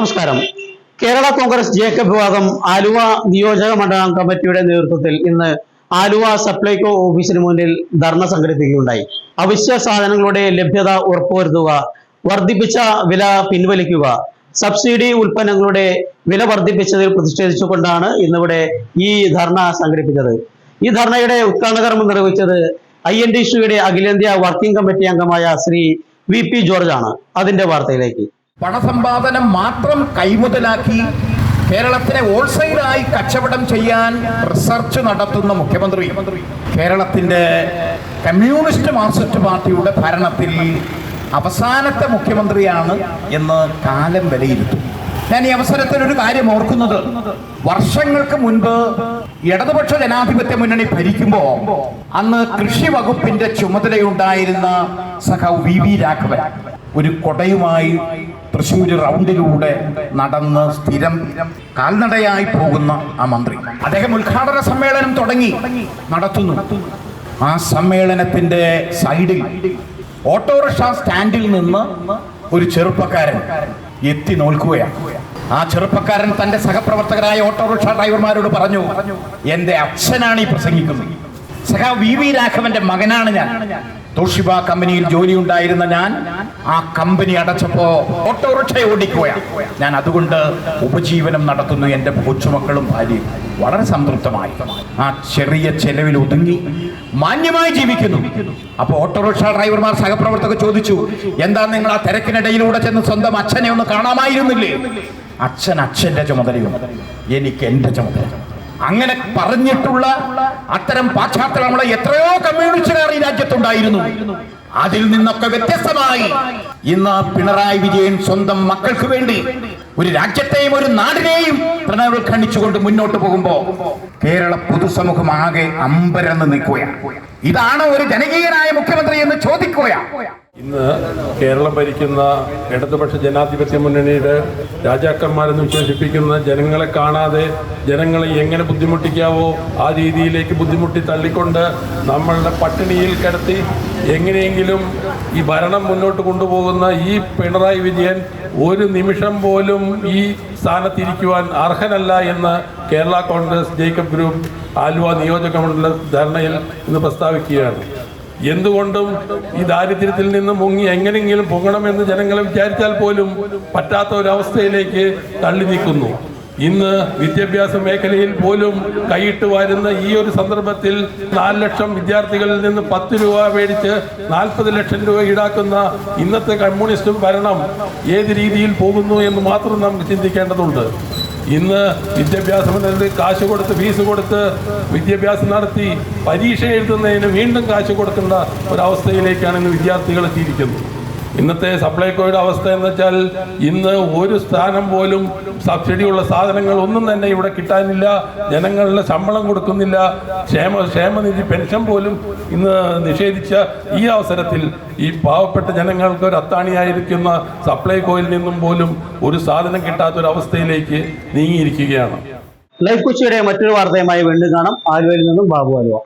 നമസ്കാരം. കേരള കോൺഗ്രസ് ജേക്കബ് വിഭാഗം ആലുവ നിയോജക മണ്ഡലം കമ്മിറ്റിയുടെ നേതൃത്വത്തിൽ ഇന്ന് ആലുവ സപ്ലൈകോ ഓഫീസിന് മുന്നിൽ ധർണ സംഘടിപ്പിക്കുകയുണ്ടായി. അവശ്യ സാധനങ്ങളുടെ ലഭ്യത ഉറപ്പുവരുത്തുക വർദ്ധിപ്പിച്ച വില പിൻവലിക്കുക സബ്സിഡി ഉൽപ്പന്നങ്ങളുടെ വില വർദ്ധിപ്പിച്ചതിൽ പ്രതിഷേധിച്ചുകൊണ്ടാണ് ഇന്നിവിടെ ഈ ധർണ സംഘടിപ്പിച്ചത്. ഈ ധർണയുടെ ഉദ്ഘാടന കർമ്മം നിർവഹിച്ചത് ഐ എൻ ഡി സിയുടെ അഖിലേന്ത്യാ വർക്കിംഗ് കമ്മിറ്റി അംഗമായ ശ്രീ വി പി ജോർജ് ആണ് അതിന്റെ വാർത്തയിലേക്ക്. പണസമ്പാദനം മാത്രം കൈമുതലാക്കി കേരളത്തിനെ ഹോൾസെയിലായി കച്ചവടം ചെയ്യാൻ റിസർച്ച് നടത്തുന്ന മുഖ്യമന്ത്രി. കേരളത്തിന്റെ കമ്മ്യൂണിസ്റ്റ് മാർക്സിസ്റ്റ് പാർട്ടിയുടെ ഭരണത്തിൽ അവസാനത്തെ മുഖ്യമന്ത്രിയാണ് എന്ന് കാലം വിലയിരുത്തും. ഞാൻ ഈ അവസരത്തിൽ ഒരു കാര്യം ഓർക്കുന്നത്. വർഷങ്ങൾക്ക് മുൻപ് ഇടതുപക്ഷ ജനാധിപത്യ മുന്നണി ഭരിക്കുമ്പോ അന്ന് കൃഷി വകുപ്പിന്റെ ചുമതലയുണ്ടായിരുന്ന സഹ വി വി രാഘവൻ. ഒരു കൊടയുമായി തൃശ്ശൂർ റൗണ്ടിലൂടെ നടന്ന് സ്ഥിരം കാൽനടയായി പോകുന്ന ആ മന്ത്രി. അദ്ദേഹം ഉദ്ഘാടന സമ്മേളനം തുടങ്ങി നടത്തുന്നു. ആ സമ്മേളനത്തിന്റെ സൈഡിൽ ഓട്ടോറിക്ഷ സ്റ്റാൻഡിൽ നിന്ന് ഒരു ചെറുപ്പക്കാരൻ എത്തി നോൽക്കുകയാണ്. ആ ചെറുപ്പക്കാരൻ തന്റെ സഹപ്രവർത്തകരായ ഓട്ടോറിക്ഷ ഡ്രൈവർമാരോട് പറഞ്ഞു എന്റെ അച്ഛനാണ് ഈ പ്രസംഗിക്കുന്നത്. സഖാ വി വി രാഘവന്റെ മകനാണ് ഞാൻ. തോഷിബ കമ്പനിയിൽ ജോലി ഉണ്ടായിരുന്ന ഞാൻ ആ കമ്പനി അടച്ചപ്പോ ഓട്ടോറിക്ഷ ഓടിക്കുകയാണ് ഞാൻ അതുകൊണ്ട് ഉപജീവനം നടത്തുന്നു. എന്റെ കൊച്ചുമക്കളും ഭാര്യയും വളരെ സംതൃപ്തമായി. ആ ചെറിയ ചെലവിൽ ഒതുങ്ങി മാന്യമായി ജീവിക്കുന്നു. അപ്പോൾ ഓട്ടോറിക്ഷ ഡ്രൈവർമാർ സഹപ്രവർത്തകർ ചോദിച്ചു എന്താ നിങ്ങൾ ആ തിരക്കിനിടയിലൂടെ ചെന്ന് സ്വന്തം അച്ഛനെ ഒന്ന് കാണാമായിരുന്നില്ലേ? അച്ഛൻ അച്ഛന്റെ ചുമതലയുണ്ട് എനിക്ക് എന്റെ ചുമതല അങ്ങനെ പറഞ്ഞിട്ടുള്ള അത്തരം പാശ്ചാത്യ നമ്മളെ എത്രയോ കമ്മ്യൂണിസ്റ്റുകാർ ഈ രാജ്യത്തുണ്ടായിരുന്നു. അതിൽ നിന്നൊക്കെ വ്യത്യസ്തമായി ഇന്ന് പിണറായി വിജയൻ സ്വന്തം മക്കൾക്ക് വേണ്ടി ഒരു രാജ്യത്തെയും ഒരു നാടിനെയും പ്രണവൽഖണ്ഡിച്ചുകൊണ്ട് മുന്നോട്ട് പോകുമ്പോ കേരള പൊതുസമൂഹം ആകെ അമ്പരന്ന് നിൽക്കുകയാണ്. ഇതാണ് ഒരു ജനകീയനായ മുഖ്യമന്ത്രി എന്ന് ചോദിക്കുകയാണ്. ഇന്ന് കേരളം ഭരിക്കുന്ന ഇടതുപക്ഷ ജനാധിപത്യ മുന്നണിയുടെ രാജാക്കന്മാരെന്ന് വിശേഷിപ്പിക്കുന്ന ജനങ്ങളെ കാണാതെ ജനങ്ങളെ എങ്ങനെ ബുദ്ധിമുട്ടിക്കാവോ ആ രീതിയിലേക്ക് ബുദ്ധിമുട്ടി തള്ളിക്കൊണ്ട് നമ്മളുടെ പട്ടിണിയിൽ കിടത്തി എങ്ങനെയെങ്കിലും ഈ ഭരണം മുന്നോട്ട് കൊണ്ടുപോകുന്ന ഈ പിണറായി വിജയൻ ഒരു നിമിഷം പോലും ഈ സ്ഥാനത്തിരിക്കുവാൻ അർഹനല്ല എന്ന് കേരള കോൺഗ്രസ് ജേക്കബ് ഗ്രൂപ്പ് ആലുവ നിയോജക മണ്ഡല ധർണയിൽ ഇന്ന് പ്രസ്താവിക്കുകയാണ്. എന്തുകൊണ്ടും ഈ ദാരിദ്ര്യത്തിൽ നിന്ന് മുങ്ങി എങ്ങനെയെങ്കിലും പൊങ്ങണമെന്ന് ജനങ്ങൾ വിചാരിച്ചാൽ പോലും പറ്റാത്ത ഒരവസ്ഥയിലേക്ക് തള്ളി നീക്കുന്നു. ഇന്ന് വിദ്യാഭ്യാസ മേഖലയിൽ പോലും കൈയിട്ട് വരുന്ന ഈ ഒരു സന്ദർഭത്തിൽ നാല് ലക്ഷം വിദ്യാർത്ഥികളിൽ നിന്ന് പത്ത് രൂപ മേടിച്ച് നാൽപ്പത് ലക്ഷം രൂപ ഈടാക്കുന്ന ഇന്നത്തെ കമ്മ്യൂണിസ്റ്റ് ഭരണം ഏത് രീതിയിൽ പോകുന്നു എന്ന് മാത്രം നമുക്ക് ചിന്തിക്കേണ്ടതുണ്ട്. ഇന്ന് വിദ്യാഭ്യാസം എന്നത് കാശ് കൊടുത്ത് ഫീസ് കൊടുത്ത് വിദ്യാഭ്യാസം നടത്തി പരീക്ഷ എഴുതുന്നതിന് വീണ്ടും കാശ് കൊടുക്കേണ്ട ഒരവസ്ഥയിലേക്കാണ് ഇന്ന് വിദ്യാർത്ഥികൾ എത്തിയിരിക്കുന്നത്. ഇന്നത്തെ സപ്ലൈകോയുടെ അവസ്ഥ എന്ന് വെച്ചാൽ ഇന്ന് ഒരു സ്ഥാനം പോലും സബ്സിഡിയുള്ള സാധനങ്ങൾ ഒന്നും തന്നെ ഇവിടെ കിട്ടാനില്ല. ജനങ്ങളുടെ ശമ്പളം കൊടുക്കുന്നില്ല. ക്ഷേമ ക്ഷേമനിധി പെൻഷൻ പോലും ഇന്ന് നിഷേധിച്ച ഈ അവസരത്തിൽ ഈ പാവപ്പെട്ട ജനങ്ങൾക്ക് ഒരു അത്താണിയായിരിക്കുന്ന സപ്ലൈകോയിൽ നിന്നും പോലും ഒരു സാധനം കിട്ടാത്ത ഒരു അവസ്ഥയിലേക്ക് നീങ്ങിയിരിക്കുകയാണ്. ലൈഫ് കൊച്ചിയുടെ മറ്റൊരു വാർത്തയുമായി വീണ്ടും കാണാം. ആലുവയിൽ നിന്നും ബാബു ആലുവ.